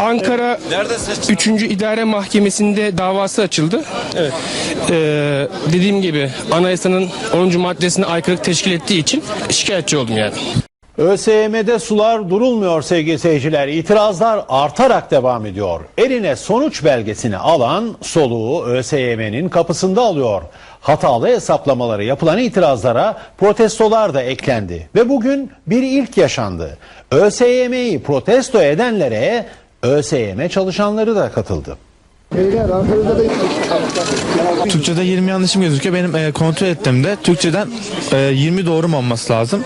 Ankara 3. İdare Mahkemesi'nde davası açıldı. Evet. dediğim gibi anayasanın 10. maddesine aykırılık teşkil ettiği için şikayetçi oldum yani. ÖSYM'de sular durulmuyor sevgili seyirciler. İtirazlar artarak devam ediyor. Eline sonuç belgesini alan soluğu ÖSYM'nin kapısında alıyor. Hatalı hesaplamaları yapılan itirazlara protestolar da eklendi. Ve bugün bir ilk yaşandı. ÖSYM'yi protesto edenlere ÖSYM çalışanları da katıldı. Türkçe'de 20 yanlışım gözüküyor. Benim e, kontrol ettiğimde Türkçeden e, 20 doğru mu olması lazım.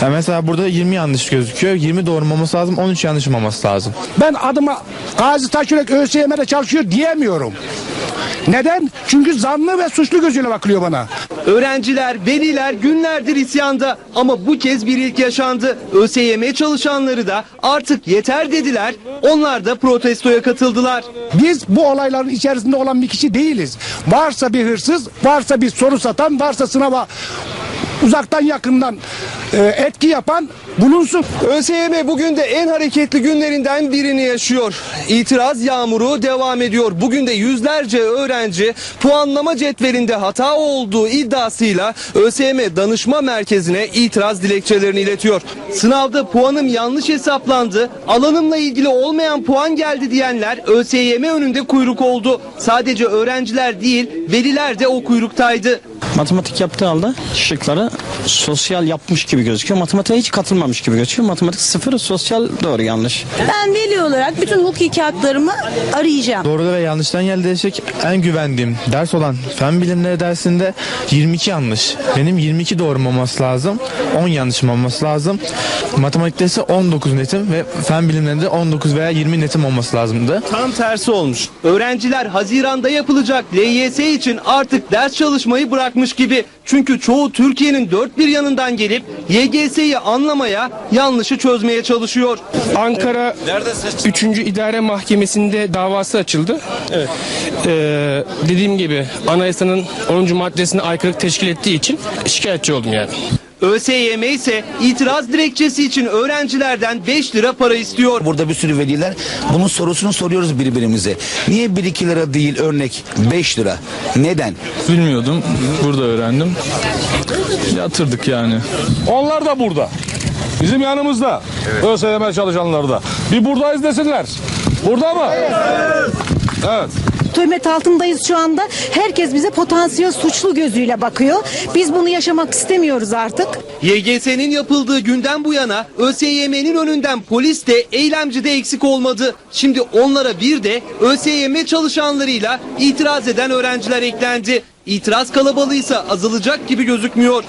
Yani mesela burada 20 yanlış gözüküyor. 20 doğru mu olması lazım. 13 yanlışım olması lazım. Ben adıma Gazi Taşyürek ÖSYM'de çalışıyor diyemiyorum. Neden? Çünkü zanlı ve suçlu gözüyle bakılıyor bana. Öğrenciler, veliler günlerdir isyanda ama bu kez bir ilk yaşandı. ÖSYM çalışanları da artık yeter dediler. Onlar da protestoya katıldılar. Biz bu olayların içerisinde olan bir kişi değiliz. Varsa bir hırsız, varsa bir soru satan, varsa sınava uzaktan yakından e, etki yapan bulunsun. ÖSYM bugün de en hareketli günlerinden birini yaşıyor. İtiraz yağmuru devam ediyor. Bugün de yüzlerce öğrenci puanlama cetvelinde hata olduğu iddiasıyla ÖSYM danışma merkezine itiraz dilekçelerini iletiyor. Sınavda puanım yanlış hesaplandı, alanımla ilgili olmayan puan geldi diyenler ÖSYM önünde kuyruk oldu. Sadece öğrenciler değil, veliler de o kuyruktaydı. Matematik yaptığı halde şıkları sosyal yapmış gibi gözüküyor. Matematiğe hiç katılmamış gibi gözüküyor. Matematik sıfır, sosyal doğru yanlış. Ben veli olarak bütün hukuki haklarımı arayacağım. Doğru ve yanlıştan yer değişik en güvendiğim ders olan fen bilimleri dersinde 22 yanlış. Benim 22 doğru mu olması lazım. 10 yanlışım olması lazım. Matematikte ise 19 netim ve fen bilimlerinde 19 veya 20 netim olması lazımdı. Tam tersi olmuş. Öğrenciler Haziran'da yapılacak LYS için artık ders çalışmayı bırakmış gibi. Çünkü çoğu Türkiye'nin dört bir yanından gelip YGS'yi anlamaya, yanlışı çözmeye çalışıyor. Ankara 3. İdare Mahkemesi'nde davası açıldı. Evet. dediğim gibi anayasanın 10. maddesine aykırılık teşkil ettiği için şikayetçi oldum yani. ÖSYM ise itiraz dilekçesi için öğrencilerden 5 lira para istiyor. Burada bir sürü veliler bunun sorusunu soruyoruz birbirimize. Niye 1-2 lira değil örnek 5 lira? Neden? Bilmiyordum. Burada öğrendim. Yatırdık yani. Onlar da burada. Bizim yanımızda. ÖSYM çalışanları da. Bir buradayız desinler. Burada mı? Evet. Töhmet altındayız şu anda. Herkes bize potansiyel suçlu gözüyle bakıyor. Biz bunu yaşamak istemiyoruz artık. YGS'nin yapıldığı günden bu yana ÖSYM'nin önünden polis de eylemci de eksik olmadı. Şimdi onlara bir de ÖSYM çalışanlarıyla itiraz eden öğrenciler eklendi. İtiraz kalabalığıysa azalacak gibi gözükmüyor.